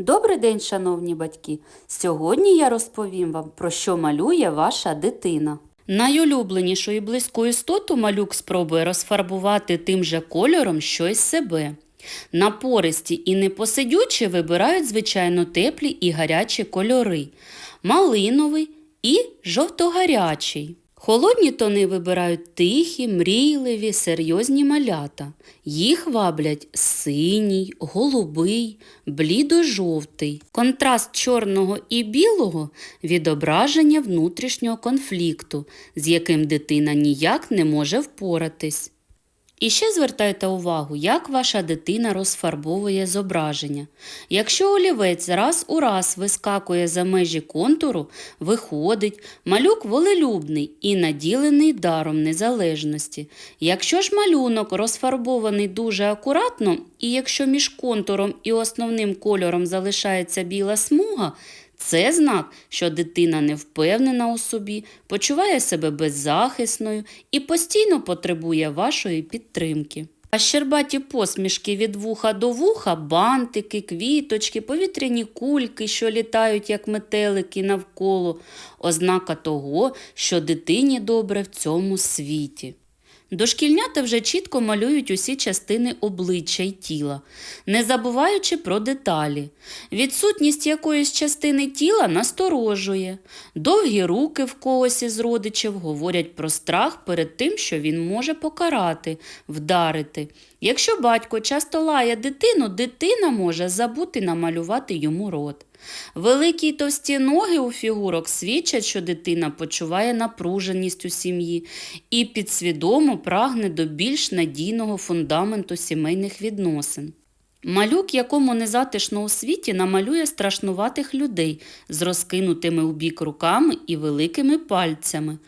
Добрий день, шановні батьки! Сьогодні я розповім вам, про що малює ваша дитина. Найулюбленішу і близьку істоту малюк спробує розфарбувати тим же кольором щось себе. Напористі і непосидючі вибирають, звичайно, теплі і гарячі кольори – малиновий і жовтогарячий. Холодні тони вибирають тихі, мрійливі, серйозні малята. Їх ваблять синій, голубий, блідо-жовтий. Контраст чорного і білого – відображення внутрішнього конфлікту, з яким дитина ніяк не може впоратись. І ще звертайте увагу, як ваша дитина розфарбовує зображення. Якщо олівець раз у раз вискакує за межі контуру, виходить, малюк волелюбний і наділений даром незалежності. Якщо ж малюнок розфарбований дуже акуратно, і якщо між контуром і основним кольором залишається біла смуга, це знак, що дитина не впевнена у собі, почуває себе беззахисною і постійно потребує вашої підтримки. А щербаті посмішки від вуха до вуха, бантики, квіточки, повітряні кульки, що літають, як метелики навколо, ознака того, що дитині добре в цьому світі. Дошкільнята вже чітко малюють усі частини обличчя й тіла, не забуваючи про деталі. Відсутність якоїсь частини тіла насторожує. Довгі руки в когось із родичів говорять про страх перед тим, що він може покарати, вдарити. Якщо батько часто лає дитину, дитина може забути намалювати йому рот. Великі й товсті ноги у фігурок свідчать, що дитина почуває напруженість у сім'ї і підсвідомо прагне до більш надійного фундаменту сімейних відносин. Малюк, якому незатишно у світі, намалює страшнуватих людей з розкинутими у бік руками і великими пальцями.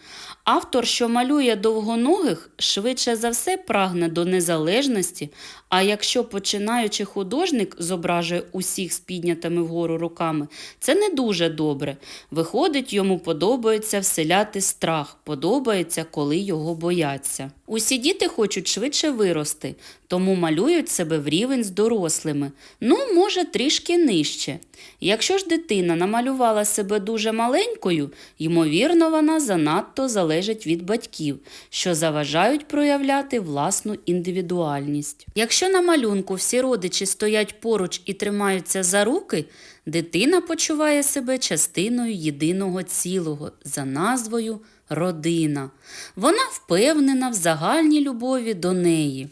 Автор, що малює довгоногих, швидше за все прагне до незалежності, а якщо починаючи художник зображує усіх з піднятими вгору руками, це не дуже добре. Виходить, йому подобається вселяти страх, подобається, коли його бояться. Усі діти хочуть швидше вирости, тому малюють себе в рівень з дорослими, ну, може, трішки нижче. Якщо ж дитина намалювала себе дуже маленькою, ймовірно, вона занадто залежить від батьків, що заважають проявляти власну індивідуальність. Якщо на малюнку всі родичі стоять поруч і тримаються за руки, дитина почуває себе частиною єдиного цілого за назвою родина. Вона впевнена в загальній любові до неї.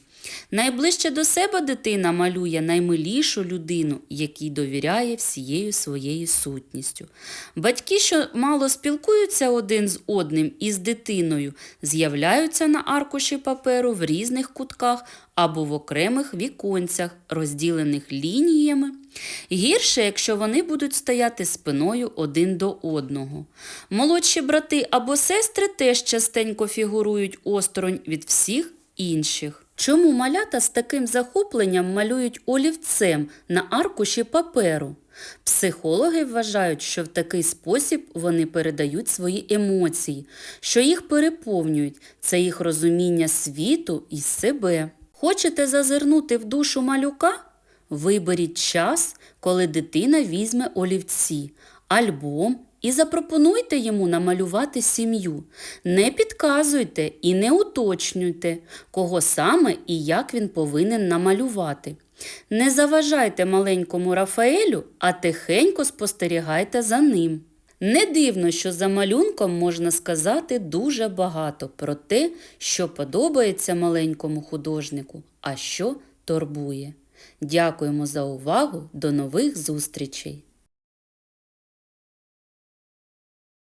Найближче до себе дитина малює наймилішу людину, якій довіряє всією своєю сутністю. Батьки, що мало спілкуються один з одним і з дитиною, з'являються на аркуші паперу в різних кутках або в окремих віконцях, розділених лініями. Гірше, якщо вони будуть стояти спиною один до одного. Молодші брати або сестри теж частенько фігурують осторонь від всіх інших. Чому малята з таким захопленням малюють олівцем на аркуші паперу? Психологи вважають, що в такий спосіб вони передають свої емоції, що їх переповнюють, це їх розуміння світу і себе. Хочете зазирнути в душу малюка? Виберіть час, коли дитина візьме олівці, альбом і запропонуйте йому намалювати сім'ю. Не підказуйте і не уточнюйте, кого саме і як він повинен намалювати. Не заважайте маленькому Рафаелю, а тихенько спостерігайте за ним. Не дивно, що за малюнком можна сказати дуже багато про те, що подобається маленькому художнику, а що турбує. Дякуємо за увагу. До нових зустрічей!